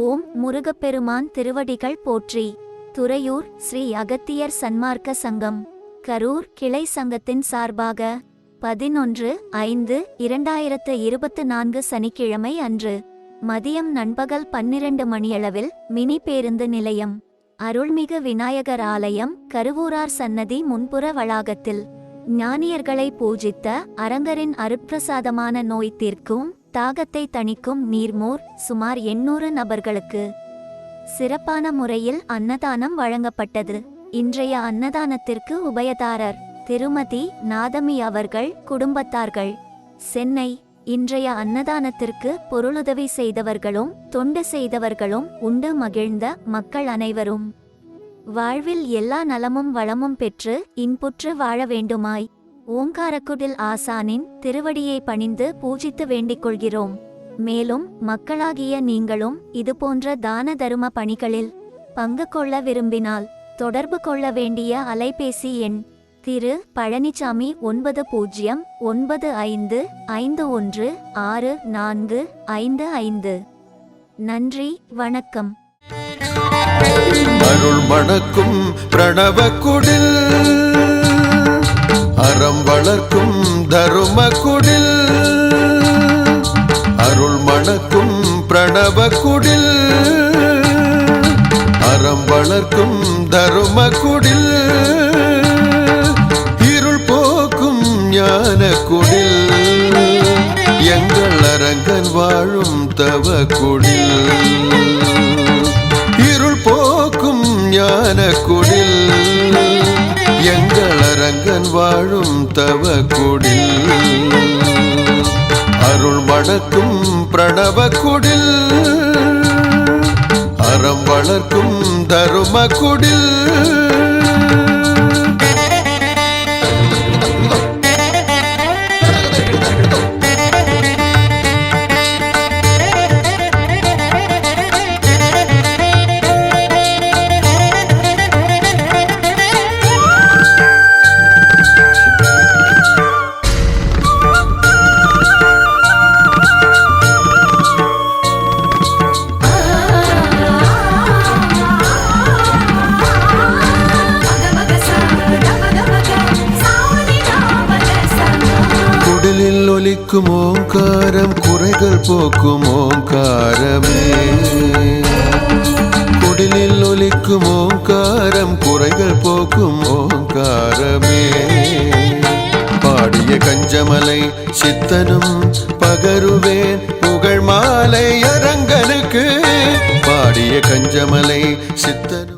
ஓம் முருகப்பெருமான் திருவடிகள் போற்றி. துறையூர் ஸ்ரீ அகத்தியர் சன்மார்க்க சங்கம். கரூர் கிளை சங்கத்தின் சார்பாக பதினொன்று ஐந்து இரண்டாயிரத்து இருபத்து நான்கு சனிக்கிழமை அன்று மதியம் நண்பகல் பன்னிரண்டு மணியளவில் மினி பேருந்து நிலையம். அருள்மிகு விநாயகர் ஆலயம் கருவூரார் சன்னதி முன்புற வளாகத்தில். ஞானியர்களை பூஜித்த அரங்கரின் அருட்பிரசாதமான நோய் தீர்க்கும் தாகத்தை தணிக்கும் நீர்மோர் சுமார் எண்ணூறு நபர்களுக்கு சிறப்பான முறையில் அன்னதானம் வழங்கப்பட்டது. இன்றைய அன்னதானத்திற்கு உபயதாரர் திருமதி நாதமி அவர்கள் குடும்பத்தார்கள். சென்னை இன்றைய அன்னதானத்திற்கு பொருளுதவி செய்தவர்களும் தொண்டு செய்தவர்களும் உண்டு மகிழ்ந்த மக்கள் அனைவரும். வாழ்வில் எல்லா நலமும் வளமும் பெற்று இன்புற்று வாழ வேண்டுமாய். ஓங்காரக்குடில் ஆசானின் திருவடியை பணிந்து பூஜித்து வேண்டிக் கொள்கிறோம் மேலும் மக்களாகிய நீங்களும் இதுபோன்ற தான தரும பணிகளில் பங்கு கொள்ள விரும்பினால் தொடர்பு கொள்ள வேண்டிய அலைபேசி எண் திரு பழனிசாமி ஒன்பது பூஜ்ஜியம் ஒன்பது ஐந்து ஐந்து ஒன்று ஆறு நான்கு ஐந்து ஐந்து. நன்றி வணக்கம். அருள் மணக்கும் பிரணவ குடில் அறம் வளர்க்கும் தரும குடில் அருள் மணக்கும் பிரணவ குடில். அறம் வளர்க்கும் தரும குடில் இருள் போக்கும் ஞான குடில். எங்கள் அரங்கன் வாழும் தவ குடில் இருள் போக்கும் ஞான குடில். அரங்கன் வாழும் தவ குடில். அருள் மணக்கும் பிரணவ குடில். அறம் வளர்க்கும் தரும குடில். போக்கும் ஓங்காரம் குறைகள் போக்கும் ஓங்காரமே. குடிலில் ஒலிக்கும் ஓங்காரம் குறைகள் போக்கும் ஓங்காரமே. பாடிய கஞ்சமலை சித்தனும் பகருவேன் புகழ் மாலை அரங்கனுக்கு. பாடிய கஞ்சமலை சித்தனும்